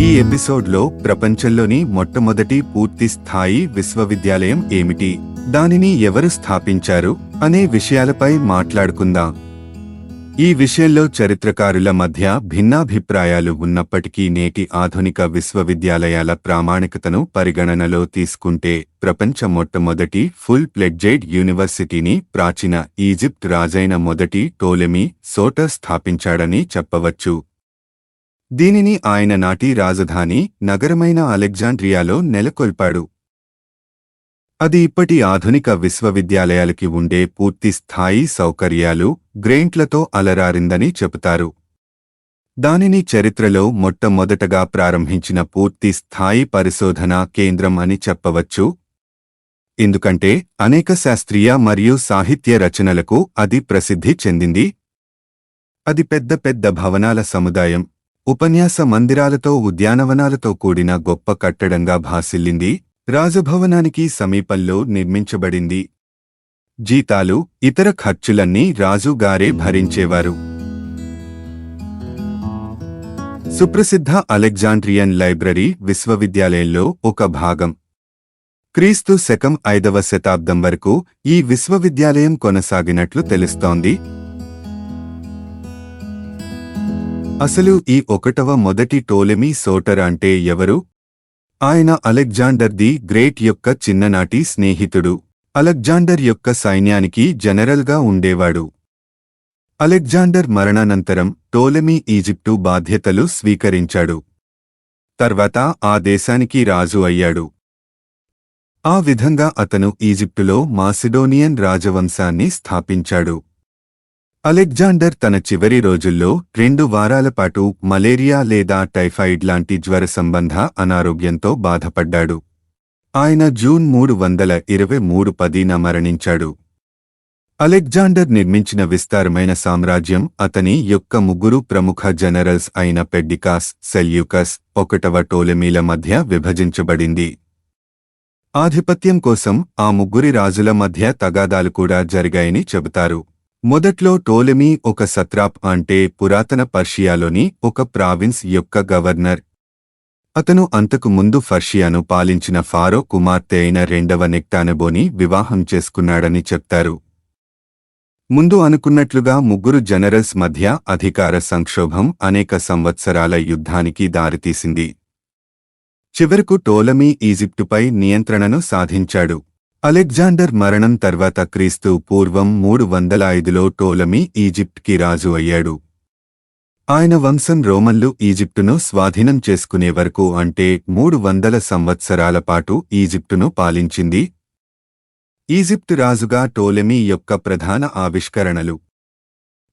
ఈ ఎపిసోడ్లో ప్రపంచంలోని మొట్టమొదటి పూర్తి స్థాయి విశ్వవిద్యాలయం ఏమిటి? దానిని ఎవరు స్థాపించారు? అనే విషయాలపై మాట్లాడుకుందాం. ఈ విషయంలో చరిత్రకారుల మధ్య భిన్నాభిప్రాయాలు ఉన్నప్పటికీ నేటి ఆధునిక విశ్వవిద్యాలయాల ప్రామాణికతను పరిగణనలో తీసుకుంటే ప్రపంచ మొట్టమొదటి ఫుల్ ప్లెడ్జెడ్ యూనివర్సిటీని ప్రాచీన ఈజిప్ట్ రాజైన మొదటి టోలెమీ సోటర్ స్థాపించాడని చెప్పవచ్చు. దీనిని ఆయన నాటి రాజధాని నగరమైన అలెగ్జాండ్రియాలో నెలకొల్పాడు. అది ఇప్పటి ఆధునిక విశ్వవిద్యాలయాలకి ఉండే పూర్తి స్థాయి సౌకర్యాలు గ్రేంట్లతో అలరారిందని చెబుతారు. దానిని చరిత్రలో మొట్టమొదటగా ప్రారంభించిన పూర్తి స్థాయి పరిశోధనా కేంద్రం అని చెప్పవచ్చు. ఎందుకంటే అనేక శాస్త్రీయ మరియు సాహిత్య రచనలకు అది ప్రసిద్ధి చెందింది. అది పెద్ద పెద్ద భవనాల సముదాయం ఉపన్యాస మందిరాలతో ఉద్యానవనాలతో కూడిన గొప్ప కట్టడంగా భాసిల్లింది. రాజభవనానికి సమీపంలో నిర్మించబడింది. జీతాలు ఇతర ఖర్చులన్నీ రాజుగారే భరించేవారు. సుప్రసిద్ధ అలెగ్జాండ్రియన్ లైబ్రరీ విశ్వవిద్యాలయంలో ఒక భాగం. క్రీస్తు శకం ఐదవ శతాబ్దం వరకు ఈ విశ్వవిద్యాలయం కొనసాగినట్లు తెలుస్తోంది. అసలు ఈ ఒకటవ మొదటి టోలెమీ సోటర్ అంటే ఎవరు? ఆయన అలెగ్జాండర్ ది గ్రేట్ యొక్క చిన్ననాటి స్నేహితుడు. అలెగ్జాండర్ యొక్క సైన్యానికి జనరల్గా ఉండేవాడు. అలెగ్జాండర్ మరణానంతరం టోలెమీ ఈజిప్టు బాధ్యతలు స్వీకరించాడు. తర్వాత ఆ దేశానికి రాజు అయ్యాడు. ఆ విధంగా అతను ఈజిప్టులో మాసిడోనియన్ రాజవంశాన్ని స్థాపించాడు. అలెగ్జాండర్ తన చివరి రోజుల్లో రెండు వారాల పాటు మలేరియా లేదా టైఫాయిడ్ లాంటి జ్వర సంబంధ అనారోగ్యంతో బాధపడ్డాడు. ఆయన జూన్ మూడు వందల ఇరవై మూడు పదిన మరణించాడు. అలెగ్జాండర్ నిర్మించిన విస్తారమైన సామ్రాజ్యం అతని యొక్క ముగ్గురు ప్రముఖ జనరల్స్ అయిన పెడ్డికాస్ సెల్యూకస్ ఒకటవ టోలెమీల మధ్య విభజించబడింది. ఆధిపత్యం కోసం ఆ ముగ్గురి రాజుల మధ్య తగాదాలు కూడా జరిగాయని చెబుతారు. మొదట్లో టోలెమీ ఒక సత్రాప్ అంటే పురాతన పర్షియాలోని ఒక ప్రావిన్స్ యొక్క గవర్నర్. అతను అంతకు ముందు ఫర్షియాను పాలించిన ఫారో కుమార్తె అయిన రెండవ నెక్టానబోని వివాహం చేసుకున్నాడని చెప్తారు. ముందు అనుకున్నట్లుగా ముగ్గురు జనరల్స్ మధ్య అధికార సంక్షోభం అనేక సంవత్సరాల యుద్ధానికి దారితీసింది. చివరకు టోలమీ ఈజిప్టుపై నియంత్రణను సాధించాడు. అలెగ్జాండర్ మరణం తర్వాత క్రీస్తు పూర్వం మూడు వందల ఐదులో టోలమీ ఈజిప్ట్కి రాజు అయ్యాడు. ఆయన వంశం రోమన్లు ఈజిప్టును స్వాధీనం చేసుకునే వరకు అంటే మూడు వందల సంవత్సరాల పాటు ఈజిప్టును పాలించింది. ఈజిప్ట్ రాజుగా టోలెమీ యొక్క ప్రధాన ఆవిష్కరణలు.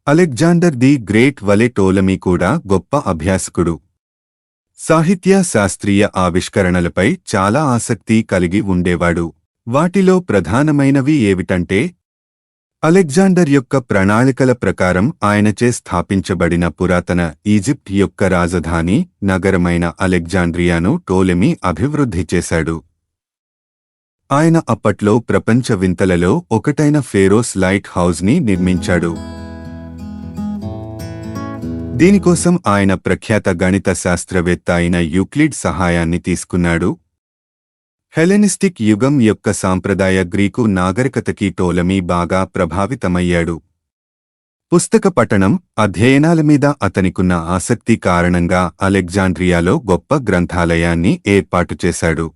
అలెగ్జాండర్ ది గ్రేట్ వలె టోలమీ కూడా గొప్ప అభ్యాసకుడు. సాహిత్య శాస్త్రీయ ఆవిష్కరణలపై చాలా ఆసక్తి కలిగి ఉండేవాడు. వాటిలో ప్రధానమైనవి ఏమిటంటే అలెగ్జాండర్ యొక్క ప్రణాళికల ప్రకారం ఆయనచే స్థాపించబడిన పురాతన ఈజిప్ట్ యొక్క రాజధాని నగరమైన అలెగ్జాండ్రియాను టోలెమి అభివృద్ధి చేశాడు. ఆయన అప్పట్లో ప్రపంచ వింతలలో ఒకటైన ఫేరోస్ లైట్ హౌస్ని నిర్మించాడు. దీనికోసం ఆయన ప్రఖ్యాత గణిత శాస్త్రవేత్త అయిన యూక్లిడ్ సహాయాన్ని తీసుకున్నాడు. హెలెనిస్టిక్ యుగం యొక్క సాంప్రదాయ గ్రీకు నాగరికతకి టోలమీ బాగా ప్రభావితమయ్యాడు. పుస్తక పఠనం అధ్యయనాల మీద అతనికున్న ఆసక్తి కారణంగా అలెగ్జాండ్రియాలో గొప్ప గ్రంథాలయాన్ని ఏర్పాటు చేశాడు.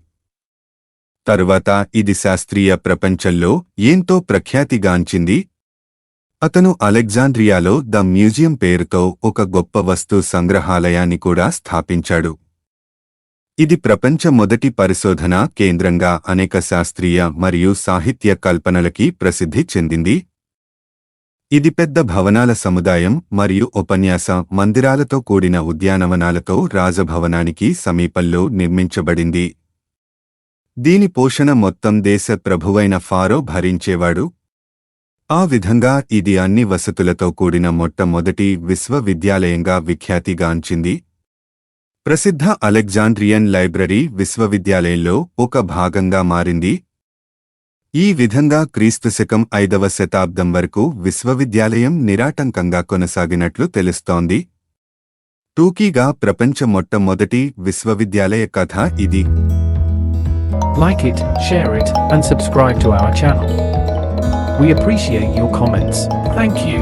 తరువాత ఇది శాస్త్రీయ ప్రపంచంలో ఏంతో ప్రఖ్యాతిగాంచింది. అతను అలెగ్జాండ్రియాలో ద మ్యూజియం పేరుతో ఒక గొప్ప వస్తు సంగ్రహాలయాన్ని కూడా స్థాపించాడు. ఇది ప్రపంచ మొదటి పరిశోధనా కేంద్రంగా అనేక శాస్త్రీయ మరియు సాహిత్య కల్పనలకి ప్రసిద్ధి చెందింది. ఇది పెద్ద భవనాల సముదాయం మరియు ఉపన్యాస మందిరాలతో కూడిన ఉద్యానవనాలతో రాజభవనానికి సమీపంలో నిర్మించబడింది. దీని పోషణ మొత్తం దేశ ప్రభువైన ఫారో భరించేవాడు. ఆ విధంగా ఇది అన్ని వసతులతో కూడిన మొట్టమొదటి విశ్వవిద్యాలయంగా విఖ్యాతిగాంచింది. ప్రసిద్ధ అలెగ్జాండ్రియన్ లైబ్రరీ విశ్వవిద్యాలయంలో ఒక భాగంగా మారింది ఈ విధంగా క్రీస్తుశకం ఐదవ శతాబ్దం వరకు విశ్వవిద్యాలయం నిరాటంకంగా కొనసాగినట్లు తెలుస్తోంది టూకీగా ప్రపంచ మొట్టమొదటి విశ్వవిద్యాలయ కథ ఇది Like it, share it, and subscribe to our channel. We appreciate your comments. Thank you.